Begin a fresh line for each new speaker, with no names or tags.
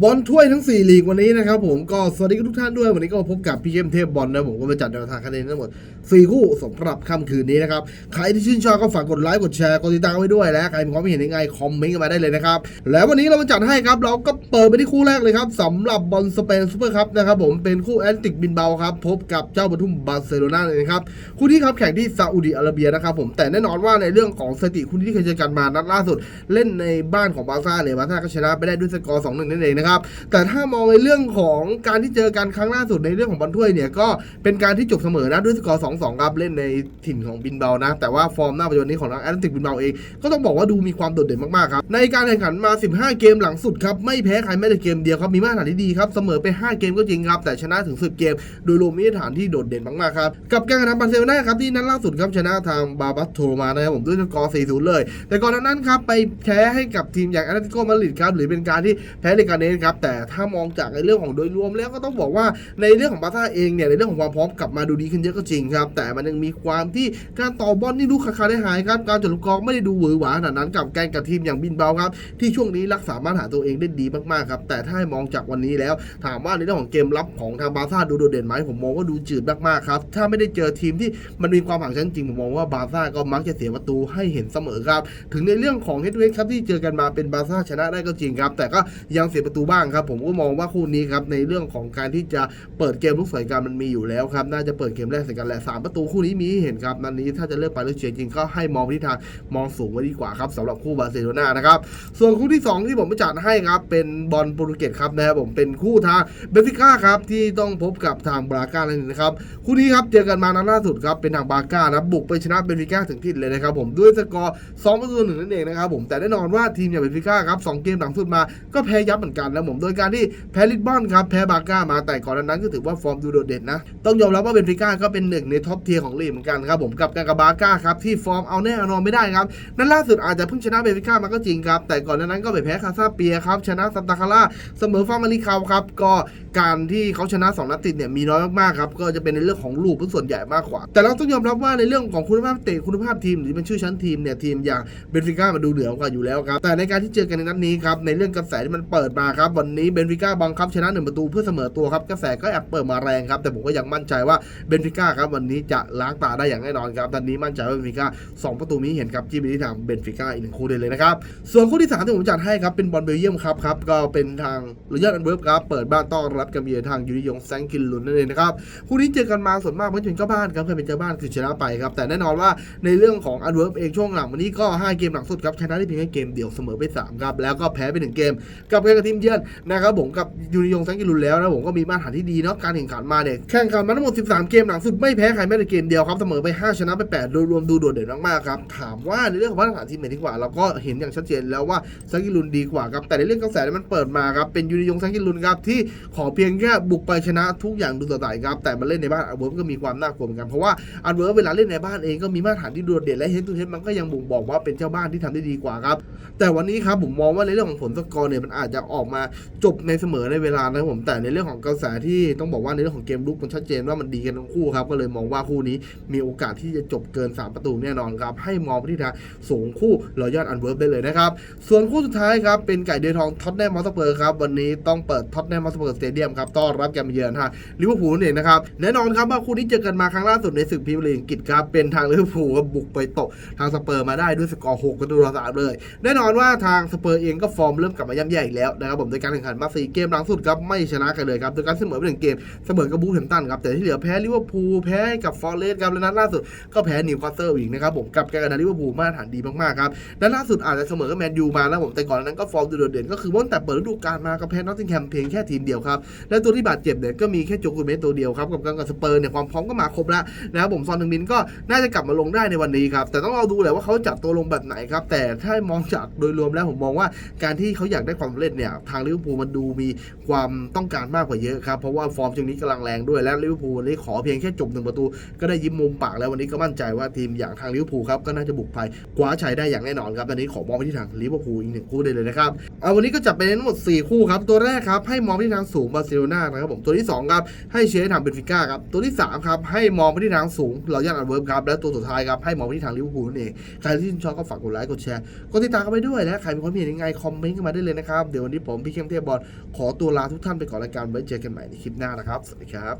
บอลถ้วยทั้ง 4 ลีกวันนี้นะครับผมก็สวัสดีทุกท่านด้วยวันนี้ก็มาพบกับพี่เกมเทพบอลนะผมก็มาจัดแนวทางคะแนนทั้งหมด 4 คู่สำหรับค่ำคืนนี้นะครับ ใครที่ชื่นชอบก็ฝากกดไลค์กดแชร์กดติดตามไว้ด้วยและใครมีความเห็นยังไงคอมเมนต์กันมาได้เลยนะครับ แล้ววันนี้เรามาจัดให้ครับ เราก็เปิดไปที่คู่แรกเลยครับสำหรับบอลสเปนซูเปอร์คัพนะครับผมเป็นคู่แอนติกบินเบาครับพบกับเจ้าปทุมบาร์เซโลนาเลยนะครับคู่ที่ครับแข่งที่ซาอุดิอาระเบียนะครับผมแต่แน่นอนว่าในเรื่องของสถิติคู่ที่เคยเจอกันมานัดล่าสุด เล่นในบ้านของบาร์ซ่าเนี่ยบาร์ซ่าก็ชนะไปได้ด้วยสกอร์2-1นั่นเองนะครับ แต่ถ้ามองในเรื่องของการที่เจอกันครั้งล่าสุดในเรื่องของบอลถ้วยเนี่ยก็เป็นการที่จบเสมอนะด้วยสกอร์2-2ครับเล่นในถิ่นของบินเบานะ แต่ว่าฟอร์มหน้าปัจจุบันนี้ของทางแอตเลติกบินเบาเองก็ต้องบอกว่าดูมีความโดดเด่นมากๆครับในการแข่งขันมา 15 เกมหลังสุดครับไม่แพ้ใครแม้แต่เกมเดียวครับมีมาตรฐานที่ดีครับเสมอไป 5 เกมก็จริงครับแต่ชนะถึง 10 เกม โดยรวมมีมาตรฐานที่โดดเด่นมากๆครับกับการกระทำบาร์เซโลนาครับที่นัดล่าสุดครับชนะทางบาบัสโทมานะครับผมด้วยสกอร์4-0เลย แต่ก่อนหน้านั้นครับไปแพ้ให้กับทีมอย่างแอตเลติโกมาดริดครับหรือเป็นการที่แพ้เลกาเนสครับแต่ถ้ามองจากในเรื่องของโดยรวมแล้วก็ต้องบอกว่าในเรื่องของบาร์ซ่าเองเนี่ยในเรื่องของความพร้อมกลับมาดูดีขึ้นเยอะก็จริงครับแต่มันยังมีความที่การต่อบอลนี่ดูขาดๆได้หายครับการจดลูกกองไม่ได้ดูหวือหวาขนาดนั้นกับแกนกับทีมอย่างบินเบาครับที่ช่วงนี้รักษามาตรฐานตัวเองได้ดีมากๆครับแต่ถ้าให้มองจากวันนี้แล้ว ถามว่าในเรื่องของเกมรับของทางบาร์ซ่าดูโดดเด่นไหมผมมองว่าดูจืดมากๆครับถ้าไม่ได้เจอทีมที่มันมีความห่างชั้นจริงผมมองว่าบาร์ซ่าก็มักจะเสียประตูให้เห็นเสมอครับถึงในเรื่องของเฮดเวครับที่เจอกันมาเป็นบาซ่าชนะได้ก็จริงครับแต่ก็ยังเสียประตูบ้างครับ ผมก็มองว่าคู่นี้ครับในเรื่องของการที่จะเปิดเกมลุกใส่กันมันมีอยู่แล้วครับน่าจะเปิดเกมแรกใส่กันแหละสามประตูคู่นี้มีให้เห็นครับนัดนี้ถ้าจะเลือกไปเลือกเชียร์จริงก็ให้มองที่ทางมองสูงไว้ดีกว่าครับสำหรับคู่บาร์เซโลนานะครับส่วนคู่ที่สองที่ผมจัดให้ครับเป็นบอลโปรตุเกสครับนะครับผมเป็นคู่ทางเบฟิก้าครับที่ต้องพบกับทางบราก้านั่นเองนะครับคู่นี้ครับเจอกันมานัดล่าสุดครับเป็นทางบราก้านะบุกไปชนะเบฟิก้าถึงที่เลยนะครับผมด้วยสกอร์2ประตูหนึ่งนั่นเองนะครับผมแต่แน่นอนว่าทีมอย่างเบฟิก้าครับสองเกมหลังสุดมาก็แพ้ยับเหมือนกันนะผมโดยการที่แพ้ลิสบอนครับแพ้บราก้ามาแต่ก่อนนั้นก็ถือว่าฟอร์มดูโดดเด่นนะต้องยอมรับว่าเบนฟิก้าก็เป็นหนึ่งในท็อปเทียร์ของลีกเหมือนกันครับผมกับการกับบราก้าครับที่ฟอร์มเอาแน่เอานอนไม่ได้ครับนั่นล่าสุดอาจจะเพิ่งชนะเบนฟิก้ามาก็จริงครับแต่ก่อนนั้นก็ไปแพ้คาซาเปียครับชนะซันตาคาร่าเสมอฟาร์มาริคาวครับก็การที่เขาชนะสองนัดติดเนี่ยมีน้อยมากๆครับก็จะเป็นในเรื่องของลูกเป็นส่วนใหญ่มากกว่า แต่เราต้องยอมรับว่าในเรื่องของคุณภาพเตะคุณภาพทีมหรือเป็นชื่อชั้นทีมเนี่ยทีมอย่างเบนฟิก้ามาดูเหนือกว่าอยู่แล้วครับแต่ในการที่เจอกันในนัดนี้ครับในเรื่องกระแสที่มันเปิดมาครับวันนี้เบนฟิก้าบังคับชนะหนึ่งประตูเพื่อเสมอตัวครับกระแสก็แอบเปิดมาแรงครับแต่ผมก็ยังมั่นใจว่าเบนฟิก้าครับวันนี้จะล้างตาได้อย่างแน่นอนครับตอนนี้มั่นใจว่าเบนฟิก้าสองประตูนี้เห็นครับที่ไปที่ทางเบนฟิก้าอีกหนึ่งคู่เลยเลยนะครับส่วนคู่ที่สามที่ผมจัดให้ครับเป็นบอลเบลเยียมครับครับก็เป็นทางรอยัลอันเวิร์ฟครับเปิดบ้านต้อนรับกับเยือนทางยูนิยงแซงกินลุนนั่นเองนะครับคู่นี้เจอกันมาส่วนมากเมื่อถึงเจ้าบ้านครับเคยเป็นเจ้าบ้านคือชนะไปครับแต่แน่นอนว่าในเรื่องของอันเวิร์ฟเองช่วงหลังวันนี้ก็ห้าเกมหลังสุดครับชนะได้เพียงแค่เกมเดียวเสมอไปสามครับแล้วก็แพ้ไปหนึ่งเกมกับการกับทีมเยอนนะครับผมกับยูนิยงแซงกิลุนแล้วนะผมก็มีมาตรฐานที่ดีเนาะการแข่งขันมาเนี่ยแข่งขันมาทั้งหมด 13 เกมหลังสุดไม่แพ้ใครแม้แต่เกมเดียวครับเสมอไป 5 ชนะไป 8 โดยรวมดูโดดเด่นมากๆครับถามว่าในเรื่องของมาตรฐานทีมไหนดีกว่า เราก็เห็นอย่างชัดเจนแล้วว่าแซงกิลุนดีกว่าครับแต่ในเรื่องกระแสที่มันเปิดมาครับเป็นยูนิยงแซงกิลุนครับที่ขอเพียงแค่บุกไปชนะทุกอย่างดูต่อไหครับแต่มาเล่นในบ้านอันเวิร์ฟก็มีความน่ากลัวเหมือนกันเพราะว่าอันเวิร์ฟเวลาเล่นในบ้านเองก็มีมาตรฐานที่โดดเด่นและเฮดทูเฮดมันก็ยังบ่งบอกว่าเป็นเจ้าบ้านที่ทำได้ดีกว่าครับแต่วันนี้ครับผมมองว่าในเรื่องของผลสกอร์เนี่ยมันอาจจะออกมาจบในเสมอในเวลานะครับผมแต่ในเรื่องของกระแสที่ต้องบอกว่าในเรื่องของเกมลุกมันชัดเจนว่ามันดีกันทั้งคู่ครับก็เลยมองว่าคู่นี้มีโอกาสที่จะจบเกิน 3 ประตูแน่นอนครับให้มองไปที่ทางสูงคู่รอยอดอันเวิร์ฟได้เลยนะครับส่วนคู่สุดท้ายครับเป็นไก่เดือยทองท็อตแนมมอสเปอร์ครับวันนี้ต้องเปิดท็อตแนมมอสเปอร์สเตเดียมครับต้อนรับแกมเยือนฮะลิเวอร์พูลเนี่ยนะครับแน่นอนครับว่าคู่นี้เจอกันมาครั้งล่าสุดในศึกพรีเมียร์ลีกอังกฤษครับเป็นทางลิเวอร์พูลบุกไปตกทางสเปอร์มาได้ด้วยสกอร์6ประตูต่อสามเลย แน่นอนว่าทางสเปอร์เองก็ฟอร์มเริ่มกลับมาย่ำแย่อีกแล้วนะครับผมโดยการแข่งขันมา4เกมหลังสุดครับไม่ชนะกันเลยครับโดยการเสมอไปหนึ่งเกมเสมอกับบูธแฮมตันครับแต่ที่เหลือแพ้ลิเวอร์พูลแพ้กับฟอร์เรสต์ครับและนัดล่าสุดก็แพ้นิวคาสเซิลอีกนะครับผมกับการกันลิเวอร์พูลมาตรฐานดีมากๆครับนัดล่าสุดอาจจะเสมอกับแมนยูมาแล้วผมแต่ก่อนนั้นก็ฟอร์มโดดเด่นก็คือว่าแต่เปิดฤดูกาลมาก็แพ้นอตติงแฮมเพียงแค่ทีมเดียวครับและตัวที่บาดเจ็บเนี่ยก็มีแค่โจกุเมสตัวเดียวครับกับการกับสเปอร์เนี่ยความพร้อมก็มาครบแล้วนะครับผมซอนทึงมินก็น่าจะกลับมาลงได้ในวันนี้ครับแต่ต้องเราดูแหละว่าเขาจัดตัวลงแบบไหนครับแต่ถ้ามองจากโดยรวมแล้วผมมองว่าการที่เขาอยากได้ความสำเร็จเนี่ยททางลิเวอร์พูลมันดูมีความต้องการมากกว่าเยอะครับ เพราะว่าฟอร์มช่วงนี้กำลังแรงด้วยและลิเวอร์พูลนี่ขอเพียงแค่จบหนึ่งประตู ก็ได้ยิ้มมุมปากแล้ววันนี้ก็มั่นใจว่าทีมอย่างทางลิเวอร์พูลครับก็น่าจะบุกไปคว้าชัยได้อย่างแน่นอนครับตอนนี้ขอมองไปที่ทางลิเวอร์พูลอีกหนึ่งคู่ได้เลยนะครับเอาวันนี้ก็จับไปทั้งหมด 4 คู่ครับตัวแรกครับให้มองไปที่ทางสูงบาร์เซโลนานะครับผมตัวที่สองครับให้เชียร์ทางเบนฟิก้าครับตัวที่สามครับให้มองไปที่ทางสูงเราย่านอันเวิร์ฟครับและตัวสุดท้ายครับให้มองไปที่ทางลิเวอร์พูลนั่นเองใครที่ชอบก็ฝากกดไลค์กดแชร์กดติดตามกันไปด้วยและใครมีความเห็นยังไงคอมเมนต์กันมาได้เลยนะครับเดี๋ยววันนี้ผมพี่เข้มเทพบอลขอตัวลาทุกท่านไปก่อนรายการไว้เจอกันใหม่ในคลิปหน้านะครับ สวัสดีครับ